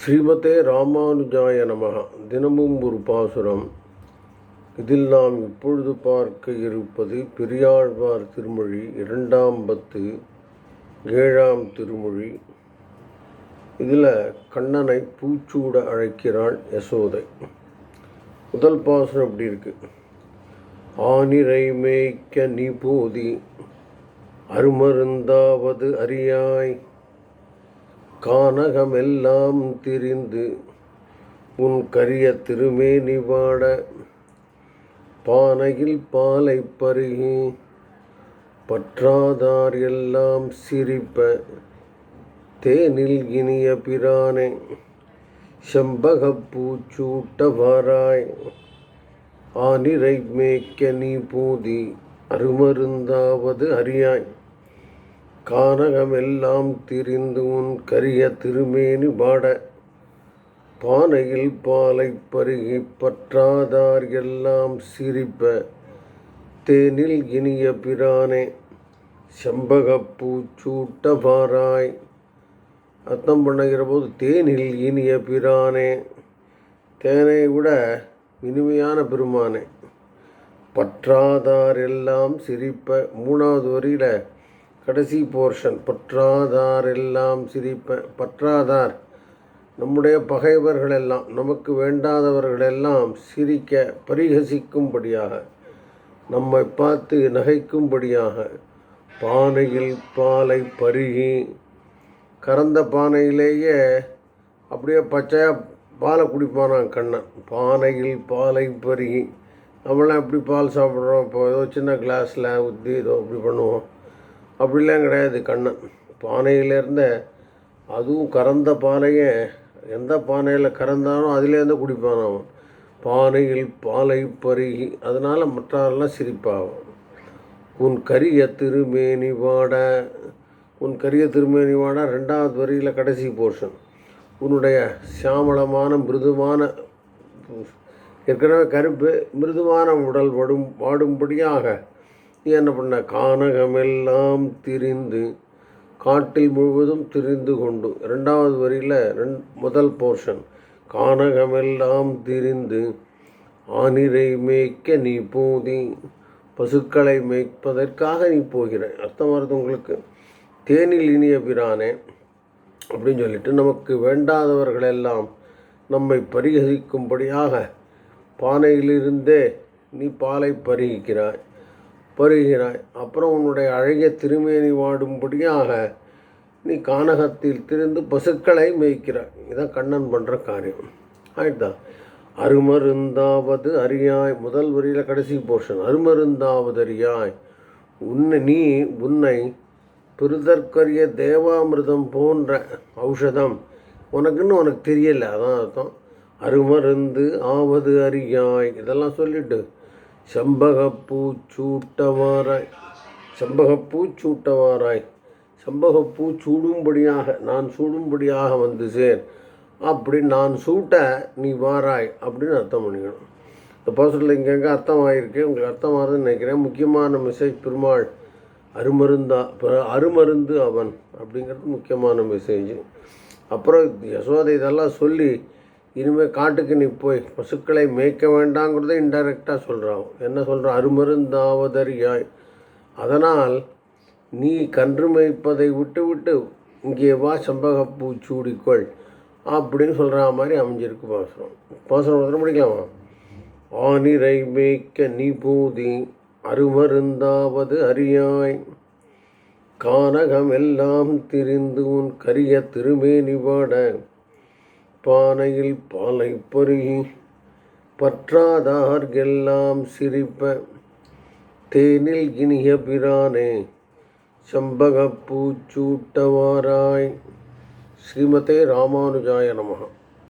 ஸ்ரீமதே ராமானுஜாய நமக. தினமும் ஒரு பாசுரம். இதில் நாம் இப்பொழுது பார்க்க இருப்பது பெரியாழ்வார் திருமொழி இரண்டாம் பத்து ஏழாம் திருமொழி. இதில் கண்ணனை பூச்சூட அழைக்கிறாள் யசோதை. முதல் பாசுரம் இப்படி இருக்கு. ஆனிரை மேய்க்க நீ போதி அருமருந்தாவது அறியாய் கானகமெல்லாம் திரிந்து உன் கரிய திருமேனி வாட பானையில் பாலை பருகி பற்றாதார் எல்லாம் சிரிப்ப தேனில் இனிய பிரானே செம்பகப்பூச்சூட்ட பூச்சூட்டவாராய் ஆனிரை மேய்க்க நீ பூதி அருமருந்தாவது அறியாய். கானகமெல்லாம் திரிந்து உன் கரிய திருமேனி பாட. பானையில் பாலை பருகி பற்றாதார் எல்லாம் சிரிப்ப. தேனில் இனிய பிரானே செம்பகப்பூ சூட்டபாராய் அர்த்தம் பண்ணுகிற போது தேனில் இனிய பிரானே தேனை விட இனிமையான பெருமானே. பற்றாதார் எல்லாம் சிரிப்ப. மூணாவது வரியில் கடைசி போர்ஷன். பற்றாதார் எல்லாம் சிரிப்ப பற்றாதார். நம்முடைய பகைவர்கள் எல்லாம் நமக்கு வேண்டாதவர்களெல்லாம் சிரிக்க பரிகசிக்கும்படியாக நம்மை பார்த்து நகைக்கும்படியாக பானையில் பாலை பருகி கறந்த பானையிலேயே அப்படியே பச்சையாக பாலை குடிப்பானான் கண்ணன். பானையில் பாலை பருகி நம்மளாம் எப்படி பால் சாப்பிட்றோம்? இப்போ ஏதோ சின்ன கிளாஸில் ஊற்றி ஏதோ அப்படி பண்ணுவோம். அப்படிலாம் கிடையாது கண்ணன். பானையிலேருந்த அதுவும் கறந்த பானையை. எந்த பானையில் கறந்தாலும் அதுலேருந்து குடிப்பான் அவன். பானையில் பாலை பருகி அதனால் மற்றவரெல்லாம் சிரிப்பாகும் உன் கரிய திருமேனி வாட. உன் கரிய திருமேனி வாட ரெண்டாவது வரியில் கடைசி போர்ஷன். உன்னுடைய சாமளமான மிருதுவான ஏற்கனவே கருப்பு மிருதுவான உடல் வடும் வாடும்படியாக என்ன பண்ண கானகமெல்லாம் திரிந்து காட்டில் முழுவதும் திரிந்து கொண்டு. ரெண்டாவது வரியில் ரெண் முதல் போர்ஷன் கானகமெல்லாம் திரிந்து ஆனிரை மேய்க்க நீ போதி பசுக்களை மேய்ப்பதற்காக நீ போகிற. அர்த்தம் வருது உங்களுக்கு? தேனில் இனிய பிரானே அப்படின்னு சொல்லிட்டு நமக்கு வேண்டாதவர்களெல்லாம் நம்மை பரிகசிக்கும்படியாக பானையிலிருந்தே நீ பாலை பருகிக்கிறாய். வருகிறாய். அப்புறம் உன்னுடைய அழகிய திருமேனி வாடும்படியாக நீ கானகத்தில் திரிந்து பசுக்களை மேய்க்கிறாய். இதான் கண்ணன் பண்ணுற காரியம். ஆயிட்டா? அருமருந்தாவது அறியாய். முதல் வரியில் கடைசி போர்ஷன் அருமருந்தாவது அறியாய். உன்னை நீ உன்னை பிரிதற்கரிய தேவாமிர்தம் போன்ற ஔஷதம் உனக்குன்னு உனக்கு தெரியல. அதான் அர்த்தம். அருமருந்து ஆவது அறியாய். இதெல்லாம் சொல்லிட்டு செம்பகப்பூ சூட்டவாராய் செம்பகப்பூ சூட்டவாராய் செம்பகப்பூ சூடும்படியாக நான் சூடும்படியாக வந்து சேர். அப்படி நான் சூட்ட நீ வாராய் அப்படின்னு அர்த்தம் பண்ணிக்கணும். இந்த பாசத்தில் இங்கெங்கே அர்த்தம் ஆகிருக்கு உங்களுக்கு அர்த்தமாகுதுன்னு நினைக்கிறேன். முக்கியமான மெசேஜ் பெருமாள் அருமருந்தா அருமருந்து அவன் அப்படிங்கிறது முக்கியமான மெசேஜ் அப்புறம் யசோதை இதெல்லாம் சொல்லி இனிமேல் காட்டுக்கு நீ போய் பசுக்களை மேய்க்க வேண்டாங்கிறத இன்டைரக்டாக சொல்கிறான் என்ன சொல்கிறான் அருமருந்தாவதறியாய். அதனால் நீ கன்று மேய்ப்பதை விட்டு விட்டு இங்கே வா செம்பகப்பூ சூடிக்கொள் அப்படின்னு சொல்கிற மாதிரி அமைஞ்சிருக்கு பாசனம் பாசனம் ஒருத்தர முடிக்கலாமா ஆனிரை மேய்க்க நீ பூதி அருமருந்தாவது அறியாய். கானகம் எல்லாம் திரிந்து உன் கரிய திருமேனி பாட பானையில் பாலை பருகி பற்றாதார்கெல்லாம் சிரிப்ப தேனில் இனிய பிரானே செம்பகப்பூச்சூட்டவாராய் ஸ்ரீமதே ராமானுஜாய நமகா